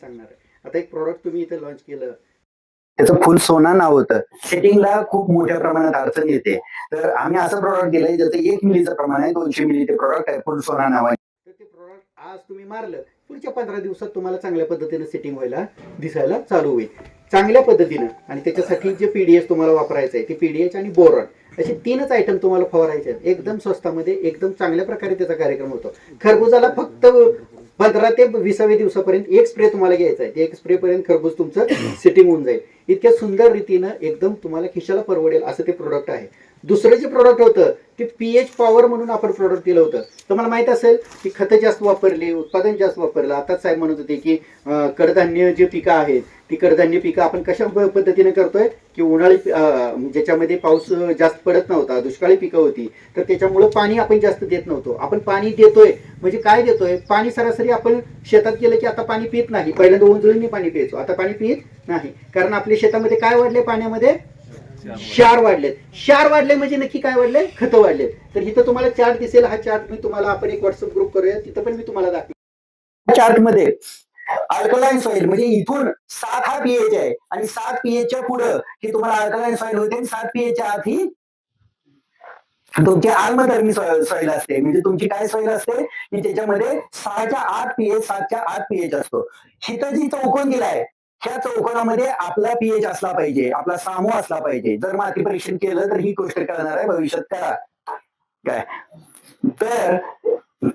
सांगणार आहे. आता एक प्रॉडक्ट तुम्ही इथे लॉन्च केलं. त्याचं फुल सोना नाव होतं. सेटिंगला खूप मोठ्या प्रमाणात अडचण येते. तर आम्ही असं प्रॉडक्ट दिलंय ज्याचं एक मिलीचं प्रमाण आहे दोनशे मिली ते प्रॉडक्ट आहे फुल सोना नावाने तर ते प्रॉडक्ट आज तुम्ही मारलं. पुढच्या पंधरा दिवसात तुम्हाला चांगल्या पद्धतीने सेटिंग व्हायला दिसायला चालू होईल. चांगल्या पद्धतीनं आणि त्याच्यासाठी जे पीडीएस तुम्हाला वापरायचं आहे ते पीडीएच आणि बोरॉन असे तीनच आयटम तुम्हाला फवारायचे आहेत. एकदम स्वस्तामध्ये एकदम चांगल्या प्रकारे त्याचा कार्यक्रम होतो. खरबुजाला फक्त पंधरा ते विसाव्या दिवसापर्यंत एक स्प्रे तुम्हाला घ्यायचा आहे. ते एक स्प्रे पर्यंत खरबूज तुमचं सेटिंग होऊन जाईल. इतक्या सुंदर रीतीनं एकदम तुम्हाला खिशाला परवडेल असं ते प्रोडक्ट आहे. दुसरं जे प्रोडक्ट होतं ते पी एच पॉवर म्हणून आपण प्रोडक्ट दिलं होतं. तुम्हाला माहीत असेल की खतं जास्त वापरली उत्पादन जास्त वापरलं. आताच साहेब म्हणत होते की कडधान्य जे पिकं आहेत ती कडधान्य पिकं आपण कशा पद्धतीने करतोय? की उन्हाळी ज्याच्यामध्ये पाऊस जास्त पडत नव्हता दुष्काळी पिकं होती तर त्याच्यामुळं पाणी आपण जास्त देत नव्हतो. आपण पाणी देतोय म्हणजे काय देतोय? पाणी सरासरी आपण शेतात गेलं की आता पाणी पित नाही. पहिल्यांदा उंजळीने पाणी प्यायचो. आता पाणी पित नाही. कारण आपल्या शेतामध्ये काय वाढले पाण्यामध्ये? क्षार वाढलेत. क्षार वाढले म्हणजे नक्की काय वाढले? खतं वाढलेत तर इथं तुम्हाला चार्ट दिसेल हा चार्ट मी तुम्हाला आपण एक व्हॉट्सअप ग्रुप करूया तिथं पण मी तुम्हाला दाखवेन. चार्टमध्ये अल्कलाईन सॉइल म्हणजे इथून सात हा पीएच आहे. आणि सात पीएचच्या पुढं हे तुम्हाला अल्कलाईन सॉइल होते आणि सात पीएचच्या आत ही तुमची आल्मधर्मी सॉइल असते. म्हणजे तुमची काय सॉइल असते? की त्याच्यामध्ये सहाच्या आठ पीएच सातच्या आठ पीएच असतो. हिथं जी चौकोन दिलाय ह्या चौकोनामध्ये आपला पीएच असला पाहिजे आपला सामू असला पाहिजे. जर माती परीक्षण केलं तर ही गोष्ट करणार आहे भविष्यात करा. काय? तर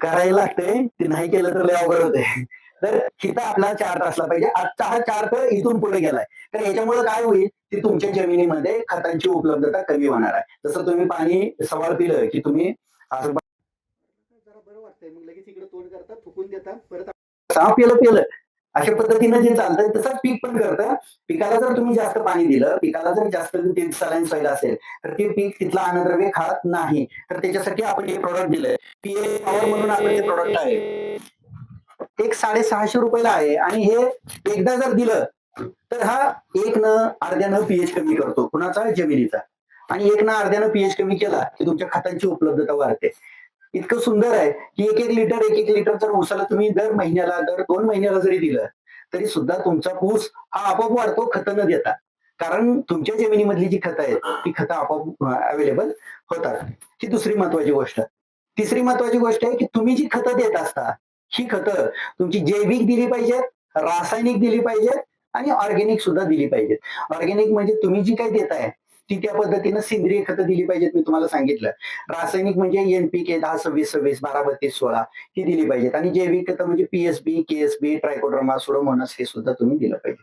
करायला लागते ते नाही केलं तर लय अवघड होते तर हिथं आपला चार्ट असला पाहिजे. आजचा हा चार्ट इथून पुढे गेलाय. तर याच्यामुळे काय होईल की तुमच्या जमिनीमध्ये खतांची उपलब्धता कमी होणार आहे. जसं तुम्ही पाणी सवाल पिलं की तुम्ही जरा बरं वाटतंय. मग लगेच इकडे तोंड करतात थुकून देतात परत पिलं पिलं. अशा पद्धतीनं जे चालतं तसंच पीक पण करतं पिकाला जर तुम्ही जास्त पाणी दिलं पिकाला जर जास्त सलाईन सॉईल असेल तर ते पीक तिथला अन्नद्रव्य खात नाही. तर त्याच्यासाठी आपण हे प्रोडक्ट दिलंय. पीए पॉवर म्हणून आपण हे प्रोडक्ट आहे एक साडेसहाशे रुपयाला आहे. आणि हे एकदा जर दिलं तर हा एक न अर्ध्यानं पीएच कमी करतो. कुणाचा? जमिनीचा. आणि एक ना अर्ध्यानं पीएच कमी केला की तुमच्या खतांची उपलब्धता वाढते. इतकं सुंदर आहे की एक एक लिटर एक एक लिटर जर ऊसाला तुम्ही दर महिन्याला दर दोन महिन्याला जरी दिलं तरी सुद्धा तुमचा ऊस हा आपोआप वाढतो खतं न देता. कारण तुमच्या जमिनीमधली जी खतं आहेत ती खतं आपोआप अवेलेबल होतात. ही दुसरी महत्वाची गोष्ट. तिसरी महत्वाची गोष्ट आहे की तुम्ही जी खतं देत असता ही खतं तुमची जैविक दिली पाहिजेत रासायनिक दिली पाहिजेत आणि ऑर्गेनिक सुद्धा दिली पाहिजेत. ऑर्गेनिक म्हणजे तुम्ही जी काही देताय ती त्या पद्धतीनं सेंद्रिय खतं दिली पाहिजेत मी तुम्हाला सांगितलं. रासायनिक म्हणजे एनपीके दहा सव्वीस सव्वीस बारा बत्तीस सोळा ही दिली पाहिजेत. आणि जैविक खतं म्हणजे पीएसबी केएसबी ट्रायकोड्रमा सुडोमोनस हे सुद्धा तुम्ही दिलं पाहिजे